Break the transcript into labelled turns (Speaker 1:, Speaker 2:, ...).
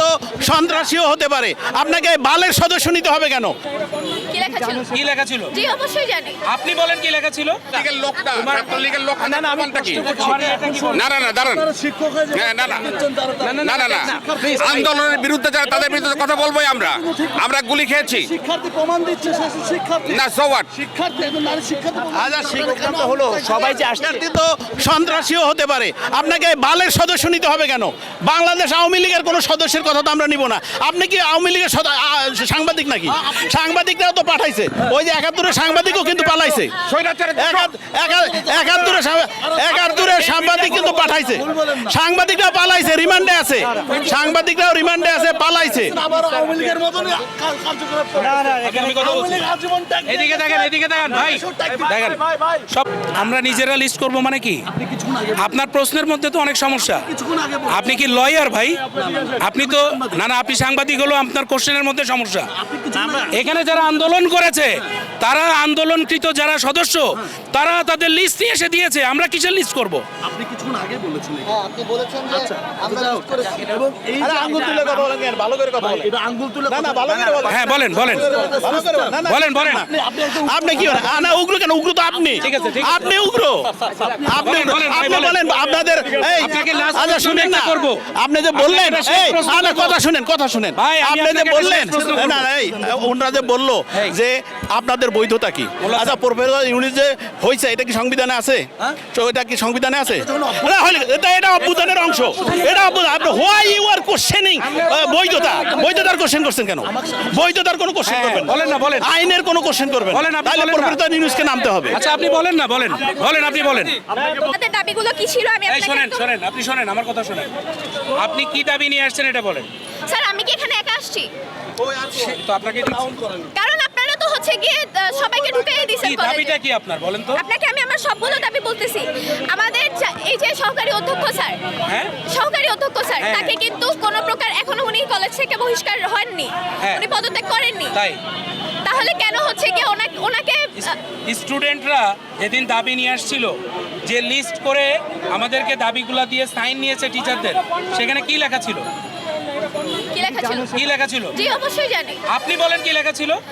Speaker 1: তো সন্ত্রাসীও হতে পারে। আপনাকে বালের সদস্য নিতে হবে কেন?
Speaker 2: কি লেখা ছিল?
Speaker 3: কি লেখা ছিল?
Speaker 2: জি অবশ্যই জানি।
Speaker 3: আপনি বলেন কি লেখা ছিল?
Speaker 4: লিগের লোকটা ছাত্রলীগের লোক না না আমি কি? না না না দাঁড়ান। না না। না না না আন্দোলনের বিরুদ্ধে যারা তাদের বিরুদ্ধে কথা বলবোই আমরা। আমরা গুলি খেয়েছি।
Speaker 5: শিক্ষার্থী প্রমাণ দিচ্ছে শিক্ষার্থী।
Speaker 4: না সো হোয়াট
Speaker 5: শিক্ষার্থী নারী শিক্ষার্থী
Speaker 1: হাজার শিক্ষার্থী হলো সবাই যে শিক্ষার্থী তো সন্ত্রাসীও হতে পারে। আপনাকে বালের সদস্য নিতে হবে কেন? বাংলাদেশ আওয়ামী লীগের কোনো সদস্যের কথা তো আমরা নিব না আপনি কি আওয়ামী লীগের সাংবাদিক নাকি সাংবাদিকরাও তো পাঠাইছে ওই যে একাত্তরের সাংবাদিকও কিন্তু পালাইছে
Speaker 4: একাত্তরের
Speaker 1: একাত- সাংবাদিক কিন্তু পাঠাইছে। সাংবাদিকরা পালাইছে রিমান্ডে আছে। সাংবাদিকরাও রিমান্ডে আছে পালাইছে।
Speaker 3: আমরা নিজেরা লিস্ট করব মানে কি? আপনার প্রশ্নের মধ্যে তো অনেক সমস্যা। আপনি কি লয়ার ভাই? আপনি তো না না আপনি সাংবাদিক হলো আপনার কোশ্চেনের মধ্যে সমস্যা। এখানে যারা আন্দোলন করেছে তারা আন্দোলনকৃত যারা সদস্য তারা তাদের লিস্ট নিয়ে এসে দিয়েছে। আমরা কিসের লিস্ট করব?
Speaker 5: আপনি কিছুক্ষণ আগে বলেছেন
Speaker 6: হ্যাঁ আপনি বলেছেন যে আমরা লিস্ট করেছি।
Speaker 5: এবং এই যে
Speaker 1: আঙ্গুল তুলে কথা বলেন? ভালো করে কথা বলেন।
Speaker 5: এটা আঙ্গুল তুলে
Speaker 1: না না ভালো করে বলেন
Speaker 3: হ্যাঁ বলেন। বলেন
Speaker 1: ভালো করে বলেন। না, না,
Speaker 3: বলেন বলেন।
Speaker 5: আপনি আপনি
Speaker 1: কি বলেন? না উগ্র কেন? উগ্র তো আপনি।
Speaker 3: ঠিক আছে, ঠিক
Speaker 1: আপনি উগ্র। আপনি আপনি
Speaker 3: বলেন।
Speaker 1: আপনাদের এই আচ্ছা শুনেন না।
Speaker 3: করব।
Speaker 1: আপনি যে বললেন এই না, কথা শুনেন কথা শুনেন। আপনি যে বললেন। না না এই ওনারা যে বলল যে আপনাদের বৈধতা কি? আচ্ছা প্রফেসর ইউনিট যে হয়েছে এটা কি সংবিধানে আছে? তো এটা কি সংবিধানে আছে? না, হইলে- এটা এটা অভ্যুত্থানের অংশ। এটা অভ্যুত্থান আপনি হোয়াই ইউ আর কোশ্চেনিং বৈধতা? বৈধতার কোশ্চেন করছেন কেন? বৈধতার কোনো কোশ্চেন
Speaker 3: হ্যাঁ,
Speaker 1: করবেন
Speaker 3: বলেন না, বলেন।
Speaker 1: আইনের কোনো কোশ্চেন করবেন
Speaker 3: বলেন, আপনি
Speaker 1: তাহলে। প্রফেসর নিউজকে নামতে হবে।
Speaker 3: আচ্ছা আপনি বলেন না বলেন। বলেন আপনি বলেন।
Speaker 2: আমাদের দাবিগুলো কি ছিল? আমি আপনাকে
Speaker 3: শোনেন শোনেন আপনি শোনেন আমার কথা শোনেন। আপনি কি দাবি নিয়ে আসছেন এটা বলেন।
Speaker 2: স্যার আমি কি এখানে একা আসছি?
Speaker 3: তো আপনাকে
Speaker 2: হচ্ছে গিয়ে সবাইকে ঢুকিয়ে দিয়েছেন
Speaker 3: দাবিটা কি? আপনার বলেন তো?
Speaker 2: আপনাকে আমি আমার সবগুলো দাবি বলতেছি। আমাদের এই যে সহকারী অধ্যক্ষ স্যার
Speaker 3: হ্যাঁ?
Speaker 2: সহকারী অধ্যক্ষ স্যার
Speaker 3: হ্যাঁ।
Speaker 2: তাকে কিন্তু কোনো প্রকার এখনও উনি কলেজ থেকে বহিষ্কার হননি।
Speaker 3: হ্যাঁ।
Speaker 2: উনি পদত্যাগ করেননি।
Speaker 3: তাই?
Speaker 2: তাহলে কেন হচ্ছে কি ওনাকে ওনাকে
Speaker 3: স্টুডেন্টরা যেদিন দাবি নিয়ে আসছিল যে লিস্ট করে আমাদেরকে দাবিগুলো দিয়ে সাইন নিয়েছে টিচারদের সেখানে কি লেখা ছিল?
Speaker 2: কি লেখা ছিল?
Speaker 3: কি লেখা ছিল?
Speaker 2: জি অবশ্যই জানি।
Speaker 3: আপনি বলেন কি লেখা ছিল?